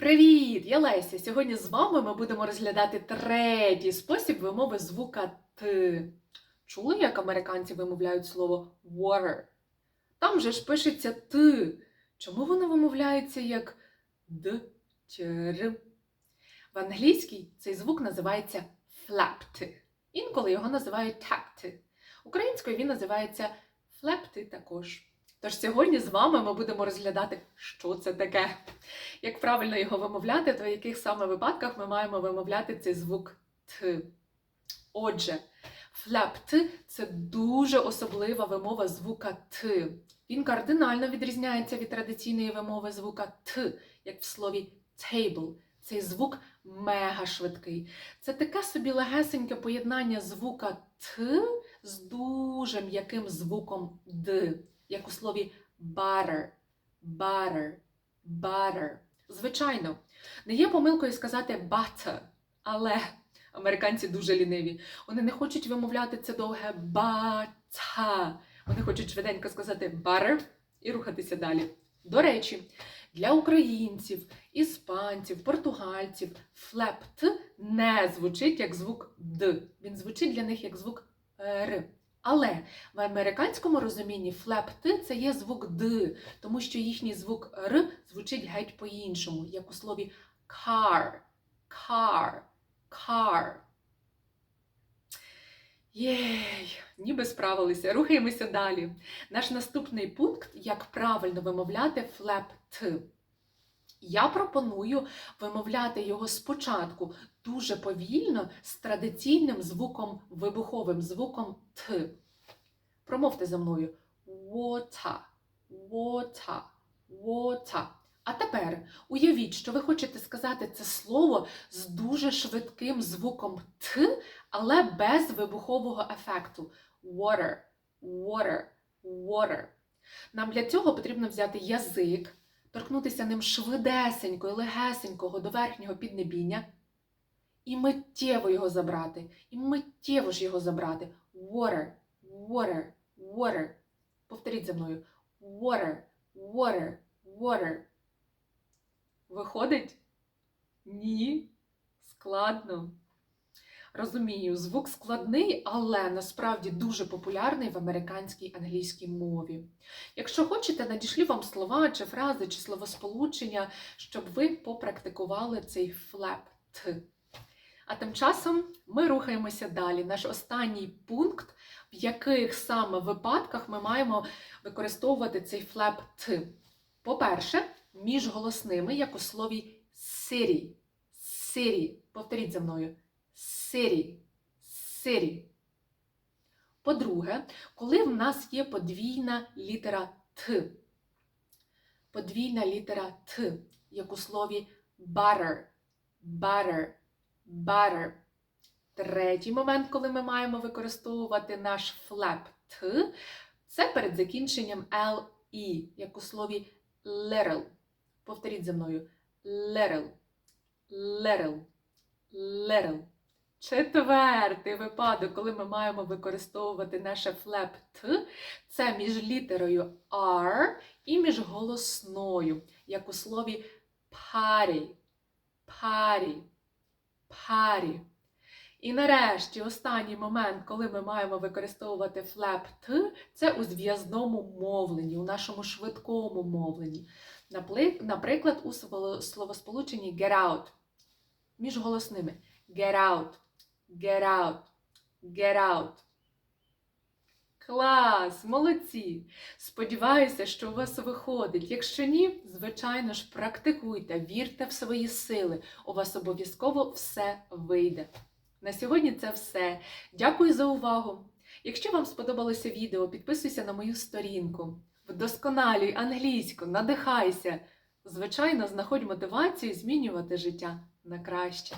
Привіт! Я Леся. Сьогодні з вами ми будемо розглядати третій спосіб вимови звука Т. Чули, як американці вимовляють слово water? Там же ж пишеться Т. Чому воно вимовляється як Д Р? В англійській цей звук називається флепти. Інколи його називають такти. Українською він називається флепти також. Тож сьогодні з вами ми будемо розглядати, що це таке. Як правильно його вимовляти, то в яких саме випадках ми маємо вимовляти цей звук Т. Отже, флепт це дуже особлива вимова звука Т. Він кардинально відрізняється від традиційної вимови звука Т, як в слові table. Цей звук мега швидкий. Це таке собі легесеньке поєднання звука Т з дуже м'яким звуком Д, як у слові butter, butter, butter. Звичайно, не є помилкою сказати butter, але американці дуже ліниві. Вони не хочуть вимовляти це довге бата. Вони хочуть швиденько сказати butter і рухатися далі. До речі, для українців, іспанців, португальців флепт не звучить як звук Д. Він звучить для них як звук Р. Але в американському розумінні флепт це є звук Д, тому що їхній звук Р звучить геть по-іншому, як у слові car, car, car. Єй, ніби справилися. Рухаємося далі. Наш наступний пункт як правильно вимовляти флепт. Я пропоную вимовляти його спочатку дуже повільно з традиційним звуком, вибуховим звуком Т. Промовте за мною water, water, water. А тепер уявіть, що ви хочете сказати це слово з дуже швидким звуком Т, але без вибухового ефекту. Water, water, water. Нам для цього потрібно взяти язик, торкнутися ним швидесенько і легесенького до верхнього піднебіння і миттєво його забрати. І миттєво ж його забрати. Water, water, water. Повторіть за мною. Water, water, water. Виходить? Ні. Складно. Розумію, звук складний, але насправді дуже популярний в американській англійській мові. Якщо хочете, надішлю вам слова чи фрази, чи словосполучення, щоб ви попрактикували цей флеп Т. А тим часом ми рухаємося далі. Наш останній пункт, в яких саме випадках ми маємо використовувати цей флеп Т. По-перше, між голосними, як у слові city. City. Повторіть за мною. City. City. По-друге, коли в нас є подвійна літера Т. Подвійна літера Т, як у слові butter. Butter. Butter. Третій момент, коли ми маємо використовувати наш флеп Т, це перед закінченням LE, як у слові little. Повторіть за мною. Little. Little. Little. Четвертий випадок, коли ми маємо використовувати наше флеп Т, це між літерою R і між голосною, як у слові party. Party. Party. І нарешті останній момент, коли ми маємо використовувати флеп Т, це у зв'язному мовленні, у нашому швидкому мовленні. Наприклад, у словосполученні get out між голосними. Get out, get out, get out. Клас! Молодці! Сподіваюся, що у вас виходить. Якщо ні, звичайно ж, практикуйте, вірте в свої сили. У вас обов'язково все вийде. На сьогодні це все. Дякую за увагу! Якщо вам сподобалося відео, підписуйся на мою сторінку. Вдосконалюй англійську, надихайся. Звичайно, знаходь мотивацію змінювати життя на краще.